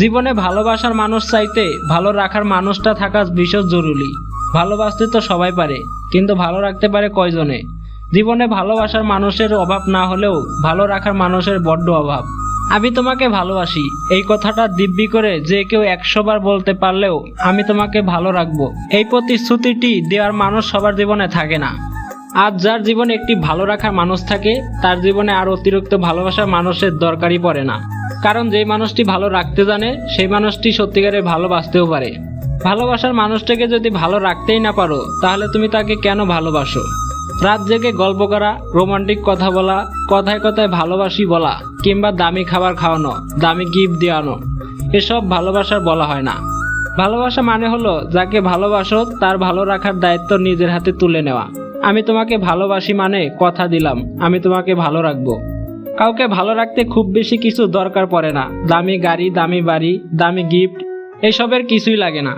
জীবনে ভালোবাসার মানুষ চাইতে ভালো রাখার মানুষটা থাকা বিশেষ জরুরি। ভালোবাসতে তো সবাই পারে, কিন্তু ভালো রাখতে পারে কয়জনে? জীবনে ভালোবাসার মানুষের অভাব না হলেও ভালো রাখার মানুষের বড্ড অভাব। আমি তোমাকে ভালোবাসি, এই কথাটা দিব্যি করে যে কেউ একশোবার বলতে পারলেও আমি তোমাকে ভালো রাখব। এই প্রতিশ্রুতিটি দেওয়ার মানুষ সবার জীবনে থাকে না। আজ যার জীবনে একটি ভালো রাখার মানুষ থাকে, তার জীবনে আর অতিরিক্ত ভালোবাসার মানুষের দরকারই পড়ে না। কারণ যেই মানুষটি ভালো রাখতে জানে, সেই মানুষটি সত্যিকারে ভালোবাসতেও পারে। ভালোবাসার মানুষটাকে যদি ভালো রাখতেই না পারো, তাহলে তুমি তাকে কেন ভালোবাসো? রাত জেগে গল্প করা, রোমান্টিক কথা বলা, কথায় কথায় ভালোবাসি বলা, কিংবা দামি খাবার খাওয়ানো, দামি গিফট দেওয়ানো, এসব ভালোবাসার বলা হয় না। ভালোবাসা মানে হলো, যাকে ভালোবাসো, তার ভালো রাখার দায়িত্ব নিজের হাতে তুলে নেওয়া। আমি তোমাকে ভালোবাসি মানে কথা দিলাম, আমি তোমাকে ভালো রাখব। কাউকে ভালো রাখতে খুব বেশি কিছু দরকার পড়ে না, দামি গাড়ি, দামি বাড়ি, দামি গিফট এসবের কিছুই লাগে না।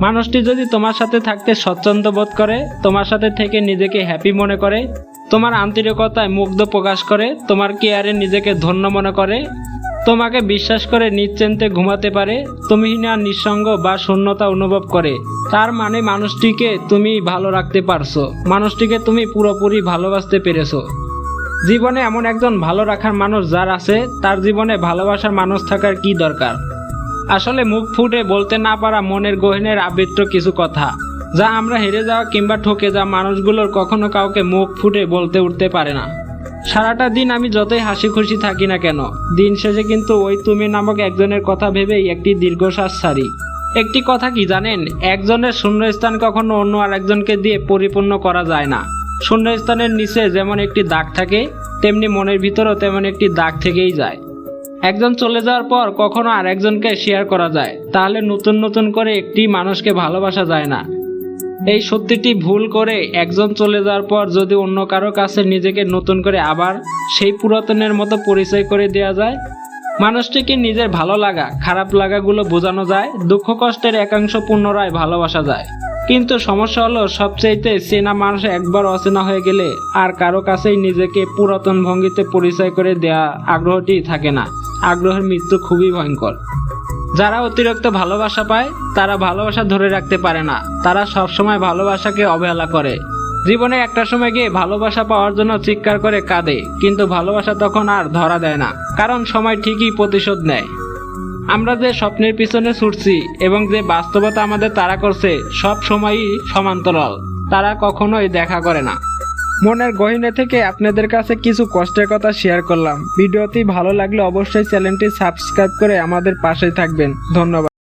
মানুষটি যদি তোমার সাথে থাকতে স্বচ্ছন্দ বোধ করে, তোমার সাথে থেকে নিজেকে হ্যাপি মনে করে, তোমার আন্তরিকতায় মুগ্ধ প্রকাশ করে, তোমার কেয়ারে নিজেকে ধন্য মনে করে তোমাকে বিশ্বাস করে নিশ্চিন্তে ঘুমাতে পারে, তুমি না নিঃসঙ্গ বা শূন্যতা অনুভব করে। তার মানে মানুষটিকে তুমি ভালো রাখতে পারছ। মানুষটিকে তুমি পুরোপুরি ভালোবাসতে পেরেছ। জীবনে এমন একজন ভালো রাখার মানুষ যার আছে, তার জীবনে ভালোবাসার মানুষ থাকার কি দরকার? আসলে মুখ ফুটে বলতে না পারা মনের গহীনের আবৃত্ত কিছু কথা, যা আমরা হেরে যাওয়া কিংবা ঠকে যাওয়া মানুষগুলোর কখনো কাউকে মুখ ফুটে বলতে উঠতে পারে না। সারাটা দিন আমি যতই হাসি খুশি থাকি না কেন, দিন শেষে কিন্তু ওই তুমি নামক একজনের কথা ভেবেই একটি দীর্ঘশ্বাস ছাড়ি। একটি কথা কি জানেন? একজনের শূন্যস্থান কখনো অন্য আরেকজনকে দিয়ে পরিপূর্ণ করা যায় না। শূন্যস্থানের নিচে যেমন একটি দাগ থাকে, তেমনি মনের ভিতরেও তেমন একটি দাগ থেকেই যায়। একজন চলে যাওয়ার পর কখনো আর একজনকে শেয়ার করা যায়। তাহলে নতুন নতুন করে একটি মানুষকে ভালোবাসা যায় না। এই সত্যিটি ভুল করে একজন চলে যাওয়ার পর যদি অন্য কারও কাছে নিজেকে নতুন করে আবার সেই পুরাতনের মতো পরিচয় করে দেওয়া যায়, মানুষটিকে নিজের ভালো লাগা, খারাপ লাগাগুলো বোঝানো যায়, দুঃখ কষ্টের একাংশ পুনরায় ভালোবাসা যায়। কিন্তু সমস্যা হলো, সবচাইতে চেনা মানুষ একবার অচেনা হয়ে গেলে আর কারও কাছেই নিজেকে পুরাতন ভঙ্গিতে পরিচয় করে দেয়া আগ্রহটি থাকে না। আগ্রহের মৃত্যু খুবই ভয়ঙ্কর। যারা অতিরিক্ত ভালোবাসা পায়, তারা ভালোবাসা ধরে রাখতে পারে না। তারা সবসময় ভালোবাসাকে অবহেলা করে। জীবনে একটা সময় গিয়ে ভালোবাসা পাওয়ার জন্য চিৎকার করে কাঁদে, কিন্তু ভালোবাসা তখন আর ধরা দেয় না, কারণ সময় ঠিকই প্রতিশোধ নেয়। আমরা যে স্বপ্নের পিছনে ছুটছি এবং যে বাস্তবতা আমাদের তাড়া করছে, সব সময়ই সমান্তরাল। তারা কখনোই দেখা করে না। মনের গহিনে থেকে আপনাদের কাছে কিছু কষ্টের কথা শেয়ার করলাম। ভিডিওটি ভালো লাগলে অবশ্যই চ্যানেলটি সাবস্ক্রাইব করে আমাদের পাশে থাকবেন। ধন্যবাদ।